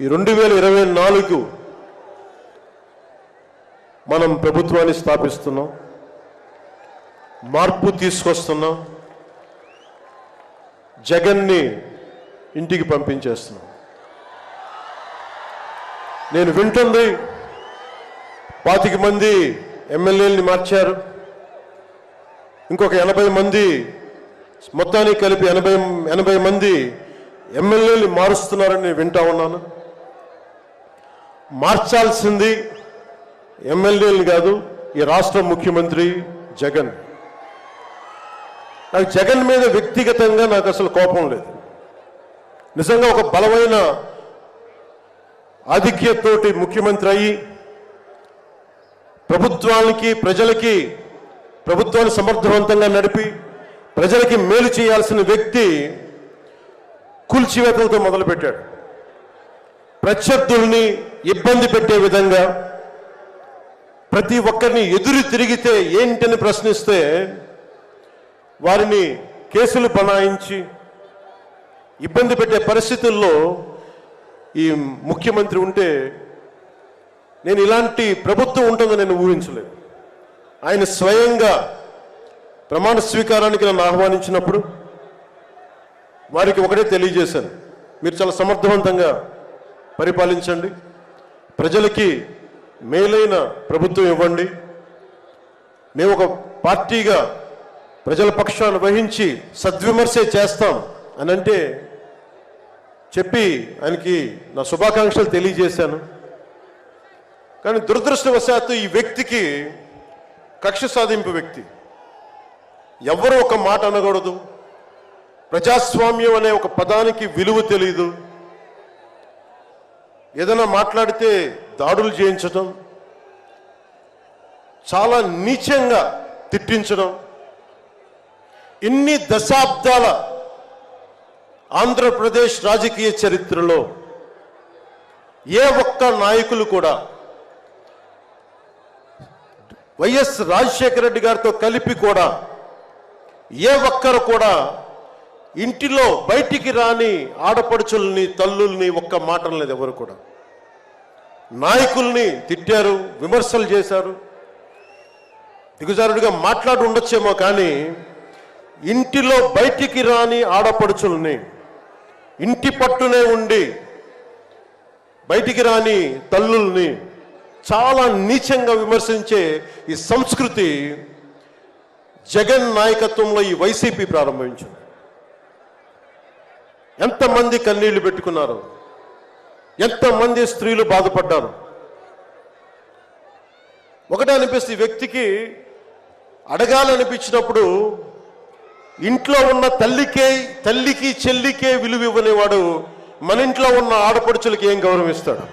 ఈ రెండు వేల ఇరవై నాలుగు మనం ప్రభుత్వాన్ని స్థాపిస్తున్నాం. మార్పు తీసుకొస్తున్నాం. జగన్ని ఇంటికి పంపించేస్తున్నాం. నేను వింటుంది పాతిక మంది ఎమ్మెల్యేలని మార్చారు. ఇంకొక ఎనభై మంది మొత్తానికి కలిపి ఎనభై ఎనభై మంది ఎమ్మెల్యేలు మారుస్తున్నారని నేను వింటా ఉన్నాను. మార్చాల్సింది ఎమ్మెల్యేలు కాదు ఈ రాష్ట్ర ముఖ్యమంత్రి జగన్. నాకు జగన్ మీద వ్యక్తిగతంగా నాకు అసలు కోపం లేదు. నిజంగా ఒక బలమైన ఆధిక్యతోటి ముఖ్యమంత్రి అయ్యి ప్రభుత్వానికి ప్రజలకి ప్రభుత్వాన్ని సమర్థవంతంగా నడిపి ప్రజలకి మేలు చేయాల్సిన వ్యక్తి కూల్చివేతలతో మొదలుపెట్టాడు. ప్రత్యర్థుల్ని ఇబ్బంది పెట్టే విధంగా ప్రతి ఒక్కరిని ఎదురు తిరిగితే ఏంటని ప్రశ్నిస్తే వారిని కేసులు బనాయించి ఇబ్బంది పెట్టే పరిస్థితుల్లో ఈ ముఖ్యమంత్రి ఉంటే నేను ఇలాంటి ప్రభుత్వం ఉంటుందని నేను ఊహించలేదు. ఆయన స్వయంగా ప్రమాణ స్వీకారానికి నన్ను ఆహ్వానించినప్పుడు వారికి ఒకటే తెలియజేశాను. మీరు చాలా సమర్థవంతంగా పరిపాలించండి. ప్రజలకి మేలైన ప్రభుత్వం ఇవ్వండి. మేము ఒక పార్టీగా ప్రజల పక్షాన్ని వహించి సద్విమర్శే చేస్తాం అని అంటే చెప్పి ఆయనకి నా శుభాకాంక్షలు తెలియజేశాను. కానీ దురదృష్టవశాత్తు ఈ వ్యక్తికి కక్ష సాధింపు వ్యక్తి. ఎవరు ఒక మాట అనకూడదు. ప్రజాస్వామ్యం అనే ఒక పదానికి విలువ తెలియదు ఏదైనా మాట్లాడితే దాడులు చేయించడం చాలా నీచంగా తిట్టించడం ఇన్ని దశాబ్దాల ఆంధ్రప్రదేశ్ రాజకీయ చరిత్రలో ఏ ఒక్క నాయకులు కూడా వైఎస్ రాజశేఖర రెడ్డి గారితో కలిపి కూడా ఏ ఒక్కరు కూడా ఇంటిలో బయటికి రాని ఆడపడుచుల్ని తల్లుల్ని ఒక్క మాట లేదు ఎవరు కూడా. నాయకుల్ని తిట్టారు విమర్శలు చేశారు. దిగుజారుడిగా మాట్లాడి ఉండొచ్చేమో కానీ ఇంటిలో బయటికి రాని ఆడపడుచుల్ని ఇంటి పట్టునే ఉండి బయటికి రాని తల్లుల్ని చాలా నీచంగా విమర్శించే ఈ సంస్కృతి జగన్ నాయకత్వంలో ఈ వైసీపీ ప్రారంభించింది. ఎంతమంది కన్నీళ్ళు పెట్టుకున్నారు? ఎంతమంది స్త్రీలు బాధపడ్డారు? ఒకటే అనిపిస్తుంది ఈ వ్యక్తికి అడగాలనిపించినప్పుడు ఇంట్లో ఉన్న తల్లికే తల్లికి చెల్లికే విలువ ఇవ్వనేవాడు మన ఇంట్లో ఉన్న ఆడపడుచులకి ఏం గౌరవిస్తాడు